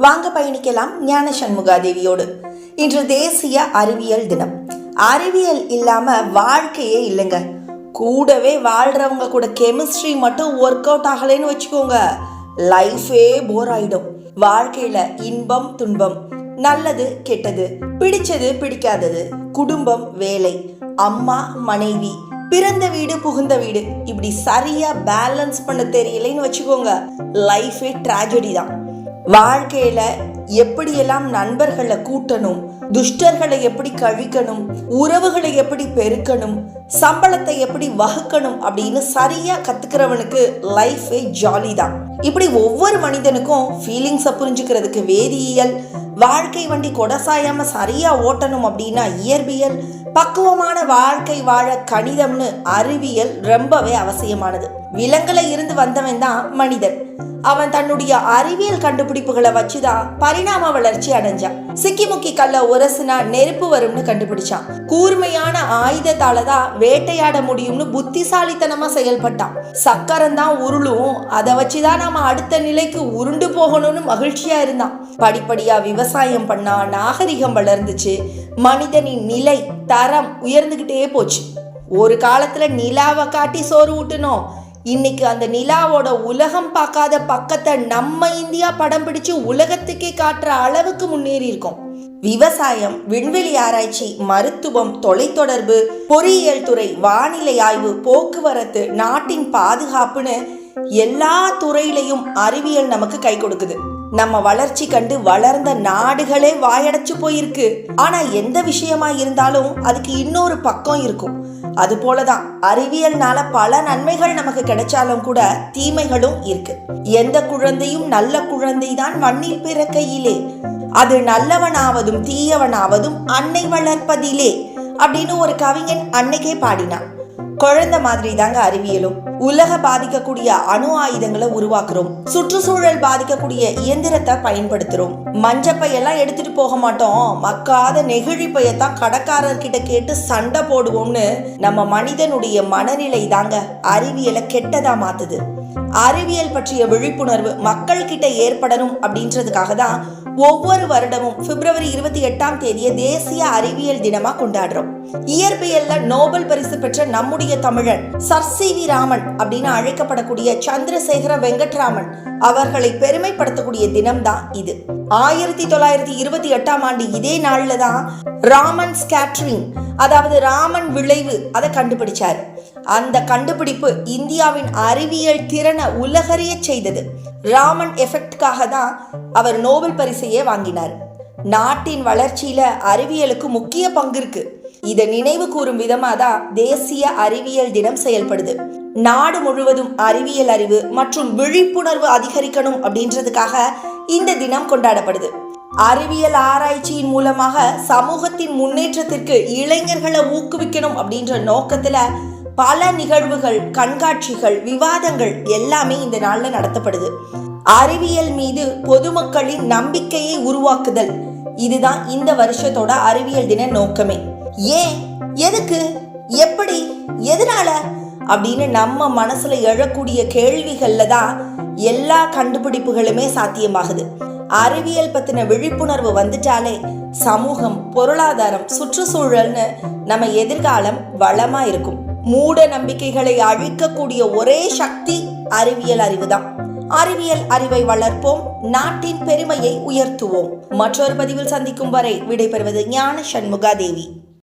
வாங்க பயணிக்கலாம் ஞான சண்முகாதேவியோடு இன்று தேசிய அறிவியல் தினம். அறிவியல் இல்லாம வாழ்க்கையே இல்லைங்க. கூடவே வாழ்றவங்க கூட கெமிஸ்ட்ரி மட்டும் ஒர்க் அவுட் ஆகலைன்னு வச்சுக்கோங்க. லைஃபே போர் ஆயிடும். வாழ்க்கையில இன்பம் துன்பம். நல்லது கெட்டது. பிடிச்சது பிடிக்காதது. குடும்பம் வேலை. அம்மா மனைவி. பிறந்த வீடு புகுந்த வீடு. இப்படி சரியா பேலன்ஸ் பண்ண தெரியலைன்னு வச்சுக்கோங்க. லைஃபே ட்ராஜடி தான். வாழ்க்கையில எப்படியெல்லாம் நண்பர்களை கூட்டணும் துஷ்டர்களை எப்படி கழிக்கணும் உறவுகளை எப்படி பெருக்கணும் சம்பளத்தை எப்படி வகுக்கணும் அப்படின்னு சரியா கத்துக்கிறவனுக்கு லைஃபே ஜாலி தான். இப்படி ஒவ்வொரு மனிதனுக்கும் ஃபீலிங்ஸை புரிஞ்சுக்கிறதுக்கு வேதியியல் வாழ்க்கை வண்டி கொடசாயாம சரியா ஓட்டணும் அப்படின்னா இயற்பியல் பக்குவமான வாழ்க்கை வாழ கணிதம்னு அறிவியல் ரொம்பவே அவசியமானது. விலங்குல இருந்து வந்தவன் தான் மனிதன். அவன் தன்னுடைய அறிவியல் கண்டுபிடிப்புகளை வச்சுதான் பரிணாம வளர்ச்சி அடைஞ்சான். சிக்கிமுக்கி கல்ல உரசுனா நெருப்பு வரும்னு கண்டுபிடிச்சான். கூர்மையான ஆயுதத்தால தான் வேட்டையாட முடியும்னு புத்திசாலித்தனமா செயல்பட்டான். சக்கரம் தான் உருளும். அதை வச்சுதான் நாம அடுத்த நிலைக்கு உருண்டு போகணும்னு மகிழ்ச்சியா இருந்தான். படிப்படியா விவசாயம் பண்ணா நாகரிகம் வளர்ந்துச்சு. மனிதனின் நிலை தரம் உயர்ந்துக்கிட்டே போச்சு. ஒரு காலத்துல நிலாவை காட்டி சோறு ஊட்டணும் இன்னைக்கு அந்த நிலாவோட உலகம் பார்க்காத பக்கத்தை நம்ம இந்தியா படம் பிடிச்சு உலகத்துக்கே காட்டுற அளவுக்கு முன்னேறி இருக்கோம். விவசாயம் விண்வெளி ஆராய்ச்சி மருத்துவம் தொலைத்தொடர்பு பொறியியல் துறை வானிலை ஆய்வு போக்குவரத்து நாட்டின் பாதுகாப்புன்னு எல்லா துறையிலையும் அறிவியல் நமக்கு கை கொடுக்குது. நம்ம வளர்ச்சி கண்டு வளர்ந்த நாடுகளே வாயடைச்சு போயிருக்கு. ஆனா எந்த விஷயமா இருந்தாலும் அதுக்கு இன்னொரு பக்கம் இருக்கும். அது போலதான் அறிவியல்னால பல நன்மைகள் நமக்கு கிடைச்சாலும் கூட தீமைகளும் இருக்கு. எந்த குழந்தையும் நல்ல குழந்தை தான் மண்ணில் பிறக்கையிலே. அது நல்லவனாவதும் தீயவனாவதும் அன்னை வளர்ப்பதிலே அப்படின்னு ஒரு கவிஞன் அன்னைக்கே பாடினான். குழந்தை மாதிரி தாங்க அறிவியலும். உலக பாதிக்கக்கூடிய அணு ஆயுதங்களை உருவாக்குறோம். சுற்றுச்சூழல் பாதிக்கக்கூடிய இயந்திரத்தை பயன்படுத்துறோம். மஞ்சப்பையெல்லாம் எடுத்துட்டு போக மாட்டோம். மக்காத நெகிழிப்பையத்தான் கடக்காரர்கிட்ட கடைக்காரர்கிட்ட கேட்டு சண்டை போடுவோம்னு நம்ம மனிதனுடைய மனநிலை தாங்க அறிவியலை கெட்டதா மாத்துது. அறிவியல் பற்றிய விழிப்புணர்வு மக்கள் கிட்ட ஏற்படணும் அப்படின்றதுக்காக தான் ஒவ்வொரு வருடமும் பிப்ரவரி இருபத்தி எட்டாம் தேதியை தேசிய அறிவியல் தினமா கொண்டாடுறோம். இயற்பியல்ல நோபல் பரிசு பெற்ற நம்முடைய தமிழன் சர் சி வி ராமன் அப்படின்னு அழைக்கப்படக்கூடிய சந்திரசேகர வெங்கட்ராமன் அவர்களை பெருமைப்படுத்தக்கூடிய தினம்தான் இது. ஆயிரத்தி தொள்ளாயிரத்தி இருபத்தி எட்டாம் ஆண்டு இதே நாள்ல தான் ராமன் ஸ்கேட்ரிங் அதாவது ராமன் விளைவு அதை கண்டுபிடிச்சார். அந்த கண்டுபிடிப்பு இந்தியாவின் அறிவியல் திறனை உலகறிய செய்தது. ராமன் எஃபெக்ட்காக தான் அவர் நோபல் பரிசையே வாங்கினார். நாட்டின் வளர்ச்சியில அறிவியலுக்கு முக்கிய பங்கு இருக்கு இதை நினைவு கூறும் விதமாக தான் தேசிய அறிவியல் தினம் செயல்படுது. நாடு முழுவதும் அறிவியல் அறிவு மற்றும் விழிப்புணர்வு அதிகரிக்கணும் அப்படின்றதுக்காக இந்த தினம் கொண்டாடப்படுது. அறிவியல் ஆராய்ச்சியின் மூலமாக சமூகத்தின் முன்னேற்றத்திற்கு இளைஞர்களை ஊக்குவிக்கணும் அப்படின்ற நோக்கத்துல பல நிகழ்வுகள் கண்காட்சிகள் விவாதங்கள் எல்லாமே இந்த நாளில் நடத்தப்படுது. அறிவியல் மீது பொதுமக்களின் நம்பிக்கையை உருவாக்குதல். இதுதான் இந்த வருஷத்தோட அறிவியல் தின நோக்கமே. ஏன்? எதுக்கு? எப்படி? எதனால? அப்படின்னு நம்ம மனசுல எழக்கூடிய கேள்விகள்ல தான் எல்லா கண்டுபிடிப்புகளுமே சாத்தியமாகுது. அறிவியல் பத்தின விழிப்புணர்வு வந்துட்டாலே சமூகம் பொருளாதாரம் சுற்றுச்சூழல்னு நம்ம எதிர்காலம் வளமா இருக்கும். மூட நம்பிக்கைகளை அழிக்கக்கூடிய ஒரே சக்தி அறிவியல் அறிவுதான். அறிவியல் அறிவை வளர்ப்போம் நாட்டின் பெருமையை உயர்த்துவோம். மற்றொரு பதிவில் சந்திக்கும் வரை விடைபெறுவது ஞான சண்முகா தேவி.